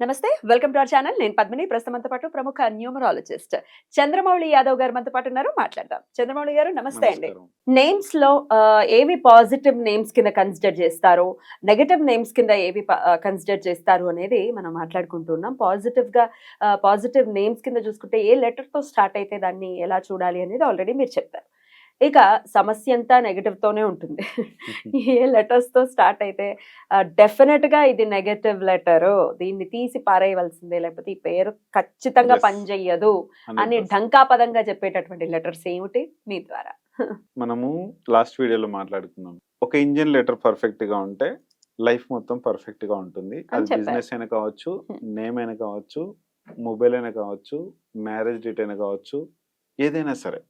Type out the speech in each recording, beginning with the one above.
నమస్తే welcome to our channel. నేను పద్మిని. ప్రస్తుతం మనతో పాటు ప్రముఖ న్యూమరాలజిస్ట్ చంద్రమౌళి యాదవ్ గారు మనతో పాటు ఉన్నారు. మాట్లాడదాం. చంద్రమౌళి గారు నమస్తే అండి. నేమ్స్లో ఏవి పాజిటివ్ నేమ్స్ కింద కన్సిడర్ చేస్తారు నెగటివ్ నేమ్స్ కింద ఏవి కన్సిడర్ చేస్తారు అనేది మనం మాట్లాడుకుంటున్నాం పాజిటివ్గా పాజిటివ్ నేమ్స్ కింద చూసుకుంటే ఏ లెటర్తో స్టార్ట్ అయితే దాన్ని ఎలా చూడాలి అనేది ఆల్రెడీ మీరు చెప్పారు. ఇక సమస్య అంతా నెగటివ్ తోనే ఉంటుంది ఏ లెటర్స్తో స్టార్ట్ అయితే డెఫినెట్గా ఇది నెగటివ్ లెటర్ దీన్ని తీసి పారేయవలసిందే లేకపోతే ఈ పేరు ఖచ్చితంగా. పనిచేయదు అని 100%. ఢంకాపదంగా చెప్పేటటువంటి లెటర్స్ ఏమిటి మీ ద్వారా మనము లాస్ట్ వీడియోలో మాట్లాడుకున్నాం ఒక ఇంజిన్ లెటర్ పర్ఫెక్ట్గా ఉంటే లైఫ్ మొత్తం పర్ఫెక్ట్గా ఉంటుంది అది. బిజినెస్ అయినా కావచ్చు. నేమ్ అయినా కావచ్చు మొబైల్ అయినా కావచ్చు మ్యారేజ్ డేట్ అయినా కావచ్చు ఏదైనా సరే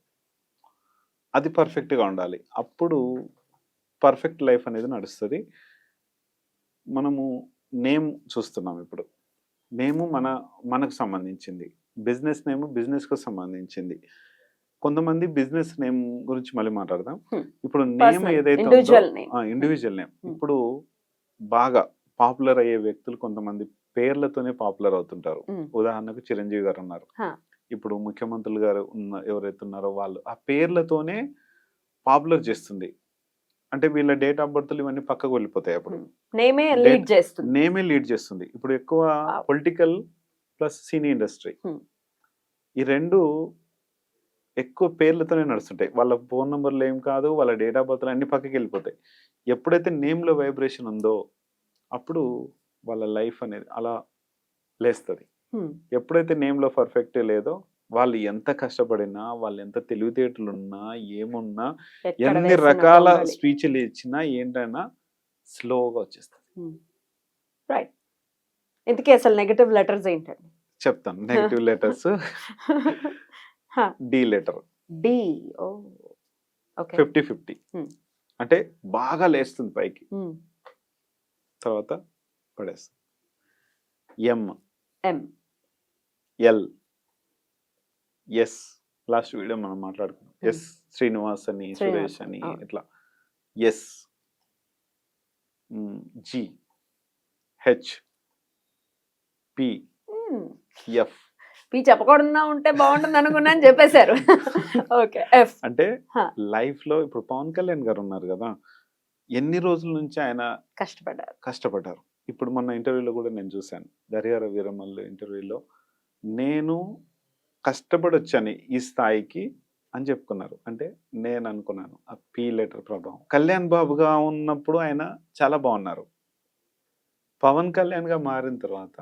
అది పర్ఫెక్ట్గా ఉండాలి అప్పుడు పర్ఫెక్ట్ లైఫ్ అనేది నడుస్తుంది మనము నేమ్ చూస్తున్నాం ఇప్పుడు నేము మన మనకు సంబంధించింది బిజినెస్ నేమ్ బిజినెస్కు సంబంధించింది కొంతమంది బిజినెస్ నేమ్ గురించి మళ్ళీ మాట్లాడదాం. ఇప్పుడు నేమ్ ఏదైతే. Individual name. ఇప్పుడు బాగా పాపులర్ అయ్యే వ్యక్తులు కొంతమంది పేర్లతోనే పాపులర్ అవుతుంటారు. ఉదాహరణకు చిరంజీవి గారు ఉన్నారు. ఇప్పుడు ముఖ్యమంత్రులు గారు ఉన్న ఎవరైతే ఉన్నారో వాళ్ళు ఆ పేర్లతోనే పాపులర్ చేస్తుంది. అంటే వీళ్ళ డేట్ ఆఫ్ బర్త్లు ఇవన్నీ పక్కకు వెళ్ళిపోతాయి అప్పుడు. నేమే లీడ్ చేస్తుంది. నేమే లీడ్ చేస్తుంది. ఇప్పుడు ఎక్కువ. Political plus cine industry. ఈ రెండు ఎక్కువ పేర్లతోనే నడుస్తుంటాయి. వాళ్ళ ఫోన్ నెంబర్లు ఏం కాదు వాళ్ళ డేట్ ఆఫ్ బర్త్లు అన్ని పక్కకి వెళ్ళిపోతాయి. ఎప్పుడైతే నేమ్లో వైబ్రేషన్ ఉందో అప్పుడు వాళ్ళ లైఫ్ అనేది అలా లేస్తుంది. ఎప్పుడైతే నేమ్లో పర్ఫెక్ట్ లేదో వాళ్ళు ఎంత కష్టపడినా వాళ్ళు ఎంత తెలివితేటలు ఉన్నా ఏమున్నా ఎన్ని రకాల. స్పీచ్లు ఇచ్చినా ఏంటైనా స్లోగా వచ్చేస్తుంది. రైట్. ఇంతకీ అసలు నెగటివ్ లెటర్స్ ఏంటండి? చెప్తాను. Negative letters. D letter. D. Fifty fifty. అంటే బాగా లేస్తుంది పైకి. తర్వాత పడేస్తుంది. M M L. S. Last video మనం మాట్లాడుకున్నాం. ఎస్. శ్రీనివాస్ అని సురేష్ అని. ఇట్లా. S. G. H. P. F. P చెప్పకుండా ఉంటే బాగుంటుంది అనుకున్నా అని చెప్పేశారు. ఓకే. ఎఫ్. అంటే. లైఫ్లో ఇప్పుడు పవన్ కళ్యాణ్ గారు ఉన్నారు కదా ఎన్ని రోజుల నుంచి ఆయన కష్టపడ్డారు. కష్టపడ్డారు? ఇప్పుడు మొన్న ఇంటర్వ్యూలో కూడా నేను చూశాను. దర్యార వీరమల్లు ఇంటర్వ్యూలో నేను కష్టపడి వచ్చాను ఈ స్థాయికి అని చెప్పుకున్నారు అంటే నేను అనుకున్నాను ఆ పీ లెటర్ ప్రభావం కళ్యాణ్ బాబుగా ఉన్నప్పుడు ఆయన చాలా బాగున్నారు పవన్ కళ్యాణ్గా మారిన తర్వాత.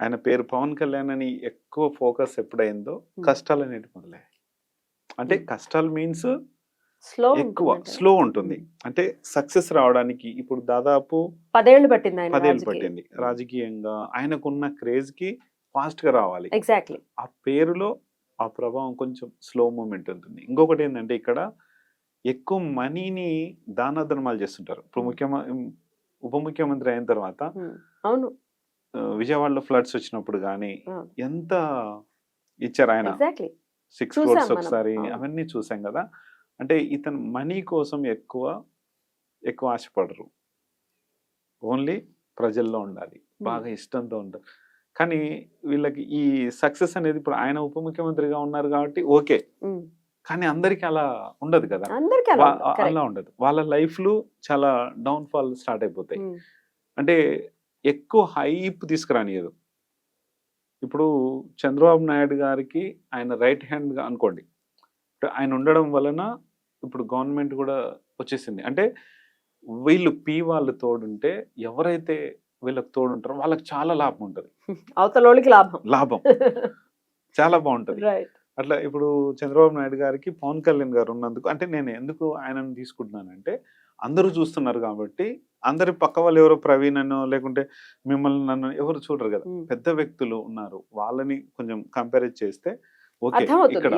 ఆయన పేరు పవన్ కళ్యాణ్ అని ఎక్కువ ఫోకస్ ఎప్పుడైందో. కష్టాలు అనేవి మొదలయ్యాయి అంటే. కష్టాలు మీన్స్ స్లో ఎక్కువ స్లో ఉంటుంది. అంటే సక్సెస్ రావడానికి ఇప్పుడు దాదాపు పదేళ్ళు పట్టింది ఆయన పదేళ్ళు పట్టింది. రాజకీయంగా ఆయనకున్న క్రేజ్కి ఫాస్ట్గా రావాలి. ఎగ్జాక్ట్లీ ఆ పేరులో ఆ ప్రభావం కొంచెం స్లో మూమెంట్ ఉంటుంది. ఇంకొకటి ఏంటంటే ఇక్కడ ఎక్కువ మనీని దాన ధర్మాలు చేస్తుంటారు. ఇప్పుడు Hmm. ముఖ్యమంత్రి ఉప ముఖ్యమంత్రి అయిన తర్వాత అవును. ఆ, విజయవాడలో ఫ్లడ్స్ వచ్చినప్పుడు కానీ అవును. ఎంత ఇచ్చారు ఆయన? సిక్స్ క్రోర్స్ మనం. ఒకసారి అవును. అవన్నీ చూసాం కదా? అంటే ఇతను మనీ కోసం ఎక్కువ ఎక్కువ ఆశపడరు. ఓన్లీ ప్రజల్లో ఉండాలి. బాగా ఇష్టంతో ఉంటారు. కానీ వీళ్ళకి ఈ సక్సెస్ అనేది ఇప్పుడు ఆయన ఉప ముఖ్యమంత్రిగా ఉన్నారు కాబట్టి ఓకే. కానీ అందరికి అలా ఉండదు కదా. అలా ఉండదు. వాళ్ళ లైఫ్లు చాలా డౌన్ ఫాల్ స్టార్ట్ అయిపోతాయి. అంటే ఎక్కువ హైప్ తీసుకురానియదు. ఇప్పుడు చంద్రబాబు నాయుడు గారికి ఆయన రైట్ హ్యాండ్గా అనుకోండి ఆయన ఉండడం వలన ఇప్పుడు గవర్నమెంట్ కూడా వచ్చేసింది. అంటే వీళ్ళు పీ వాళ్ళు తోడుంటే ఎవరైతే వీళ్ళకి తోడుంటారో వాళ్ళకి చాలా లాభం ఉంటుంది. అవతలోళ్ళకి లాభం. లాభం. చాలా బాగుంటది. అట్లా ఇప్పుడు చంద్రబాబు నాయుడు గారికి పవన్ కళ్యాణ్ గారు ఉన్నందుకు అంటే నేను ఎందుకు ఆయనను తీసుకుంటున్నానంటే అందరూ చూస్తున్నారు కాబట్టి అందరి పక్క వాళ్ళు ఎవరో ప్రవీణ్ అనో లేకుంటే మిమ్మల్ని నన్ను ఎవరు చూడరు కదా. పెద్ద వ్యక్తులు ఉన్నారు. వాళ్ళని కొంచెం కంపేర్ చేస్తే ఇక్కడ.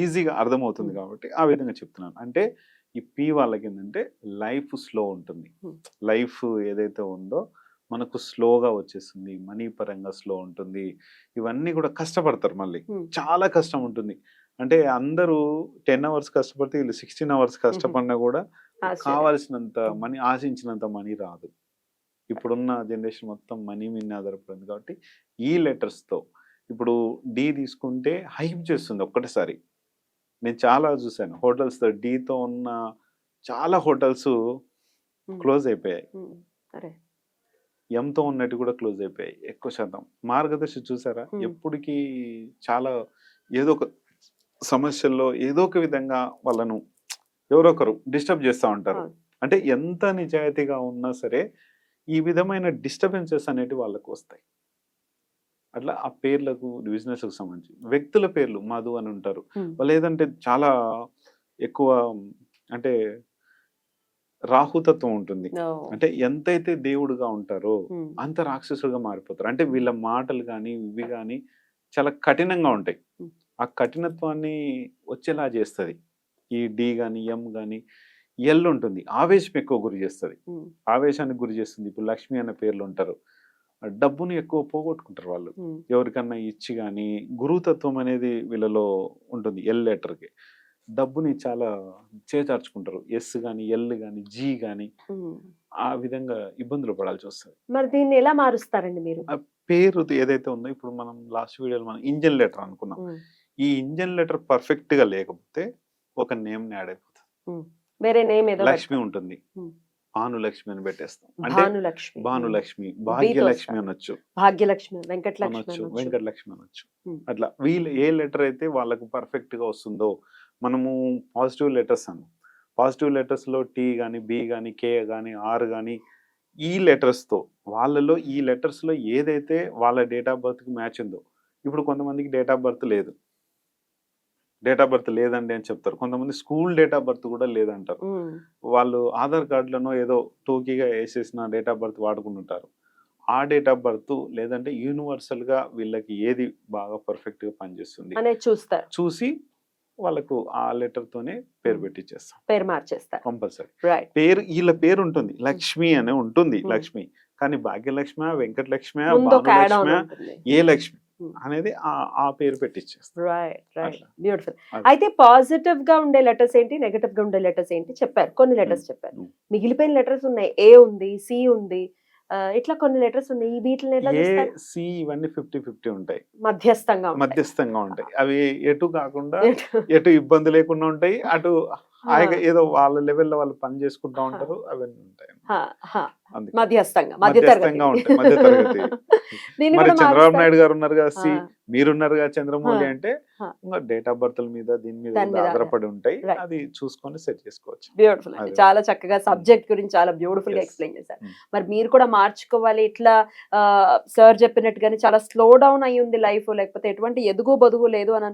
ఈజీగా. అర్థమవుతుంది కాబట్టి ఆ విధంగా చెప్తున్నాను. అంటే ఈ పి వాళ్ళకి ఏంటంటే లైఫ్ స్లో ఉంటుంది. లైఫ్ ఏదైతే ఉందో మనకు స్లోగా వచ్చేస్తుంది మనీ పరంగా స్లో ఉంటుంది. ఇవన్నీ కూడా కష్టపడతారు మళ్ళీ. చాలా కష్టం ఉంటుంది. అంటే అందరూ టెన్ అవర్స్ కష్టపడితే వీళ్ళు సిక్స్టీన్ అవర్స్ కష్టపడినా కూడా. కావలసినంత మనీ ఆశించినంత మనీ రాదు. ఇప్పుడున్న జనరేషన్ మొత్తం మనీ మీద ఆధారపడింది కాబట్టి ఈ letters తో ఇప్పుడు డి తీసుకుంటే హైప్ చేస్తుంది ఒక్కటేసారి. నేను చాలా చూశాను. హోటల్స్తో ఉన్న చాలా హోటల్స్. క్లోజ్ అయిపోయాయి. ఎంతో ఉన్నట్టు కూడా క్లోజ్ అయిపోయాయి ఎక్కువ శాతం. మార్గదర్శి చూసారా. ఎప్పటికీ చాలా ఏదో ఒక సమస్యల్లో ఏదో ఒక విధంగా వాళ్ళను ఎవరో ఒకరు డిస్టర్బ్ చేస్తూ ఉంటారు. అంటే ఎంత నిజాయితీగా ఉన్నా సరే ఈ విధమైన డిస్టర్బెన్సెస్ అనేవి వాళ్ళకు వస్తాయి. అట్లా ఆ పేర్లకు బిజినెస్కు సంబంధించి. వ్యక్తుల పేర్లు మధు అని ఉంటారు. వాళ్ళు ఏదంటే చాలా ఎక్కువ అంటే రాహుతత్వం ఉంటుంది. అంటే ఎంతైతే దేవుడుగా ఉంటారో అంత రాక్షసుడుగా మారిపోతారు. అంటే వీళ్ళ మాటలు కానీ ఇవి కానీ చాలా కఠినంగా ఉంటాయి. ఆ కఠినత్వాన్ని వచ్చేలా చేస్తుంది. ఈ డి కానీ ఎం కానీ ఎల్ ఉంటుంది. ఆవేశం ఎక్కువ గురి చేస్తుంది. ఆవేశానికి గురి చేస్తుంది. ఇప్పుడు లక్ష్మి అనే పేర్లు ఉంటారు. డబ్బుని ఎక్కువ పోగొట్టుకుంటారు వాళ్ళు. ఎవరికన్నా ఇచ్చి కానీ గురుతత్వం అనేది వీళ్ళలో ఉంటుంది ఎల్ లెటర్కి డబ్బుని చాలా చేచార్చుకుంటారు ఎస్ కానీ ఎల్ కానీ జీ కానీ. ఆ విధంగా ఇబ్బందులు పడాల్సి వస్తుంది. మరి దీన్ని ఎలా మారుస్తారండి మీరు? పేరు ఏదైతే ఉందో ఇప్పుడు మనం లాస్ట్ వీడియోలో మనం ఇంజన్ లెటర్ అనుకున్నాం. ఈ ఇంజన్ లెటర్ పర్ఫెక్ట్గా లేకపోతే ఒక నేమ్ యాడ్ అయిపోతుంది. వేరే నేమ్ ఏదో లక్ష్మి ఉంటుంది. భానులక్ష్మి అని పెట్టేస్తాం. భానులక్ష్మి. భానులక్ష్మి భాగ్యలక్ష్మి అనొచ్చు. భాగ్యలక్ష్మి వెంకటలక్ష్మి. వెంకటలక్ష్మి అనొచ్చు. అట్లా వీళ్ళు ఏ లెటర్ అయితే వాళ్ళకు పర్ఫెక్ట్గా వస్తుందో మనము పాజిటివ్ లెటర్స్ అను పాజిటివ్ లెటర్స్లో టీ కానీ బి కానీ కే కానీ ఆర్ కానీ ఈ లెటర్స్తో వాళ్ళలో ఈ లెటర్స్లో ఏదైతే వాళ్ళ డేట్ ఆఫ్ బర్త్కి మ్యాచ్ ఉందో ఇప్పుడు కొంతమందికి డేట్ ఆఫ్ బర్త్ లేదు. డేట్ ఆఫ్ బర్త్ లేదండి అని చెప్తారు. కొంతమంది స్కూల్ డేట్ ఆఫ్ బర్త్ కూడా లేదంటారు. వాళ్ళు ఆధార్ కార్డులను ఏదో టోకీగా వేసేసిన డేట్ ఆఫ్ బర్త్ వాడుకుంటుంటారు. ఆ డేట్ ఆఫ్ బర్త్ లేదంటే యూనివర్సల్గా వీళ్ళకి ఏది బాగా పర్ఫెక్ట్గా పనిచేస్తుంది చూస్తారు. చూసి వాళ్ళకు ఆ లెటర్ తోనే పేరు. పెట్టిచ్చేస్తాం పేరు మార్చేస్తారు. కంపల్సరీ పేరు వీళ్ళ పేరు ఉంటుంది. లక్ష్మి అనే ఉంటుంది. లక్ష్మి. కానీ భాగ్యలక్ష్మి వెంకటలక్ష్మి ఏ లక్ష్మి. అనేది ఆ పేరు పెట్టిచ్చేస్తాం. రైట్ రైట్ అట్లా. బ్యూటిఫుల్. అయితే పాజిటివ్గా ఉండే లెటర్స్ ఏంటి? నెగటివ్గా ఉండే లెటర్స్ ఏంటి? చెప్పారు. కొన్ని లెటర్స్ చెప్పారు. మిగిలిపోయిన లెటర్స్ ఉన్నాయి. ఏ ఉంది సి ఉంది ఇట్లా కొన్ని లెటర్స్ ఉన్నాయి. ఈ వీటిని ఏ సి ఇవన్నీ ఫిఫ్టీ ఫిఫ్టీ ఉంటాయి. మధ్యస్థంగా. మధ్యస్థంగా ఉంటాయి. అవి ఎటు కాకుండా ఎటు- ఇబ్బంది లేకుండా ఉంటాయి. అటు ఏదో వాళ్ళ లెవెల్లో వాళ్ళు పని చేసుకుంటా ఉంటారు అవన్నీ ఉంటాయి. మధ్యస్థంగా మరి చంద్రబాబు. నాయుడు గారు ఉన్నారు కదా సి మీరున్నారు కదా చంద్రమౌళి అంటే డేట్ ఆఫ్ బర్త్ మీద దీని మీద ఆధారపడి ఉంటాయి. అది చూసుకొని సెట్ చేసుకోవచ్చు. బ్యూటిఫుల్. చాలా చక్కగా సబ్జెక్ట్ గురించి చాలా బ్యూటిఫుల్గా. ఎక్స్ప్లెయిన్ చేశారు. Mm. మరి మీరు కూడా మార్చుకోవాలి ఇట్లా సార్ చెప్పినట్టుగానే చాలా స్లో డౌన్ అయ్యి ఉంది లైఫ్ లేకపోతే ఎటువంటి ఎదుగు బదుగు లేదు అని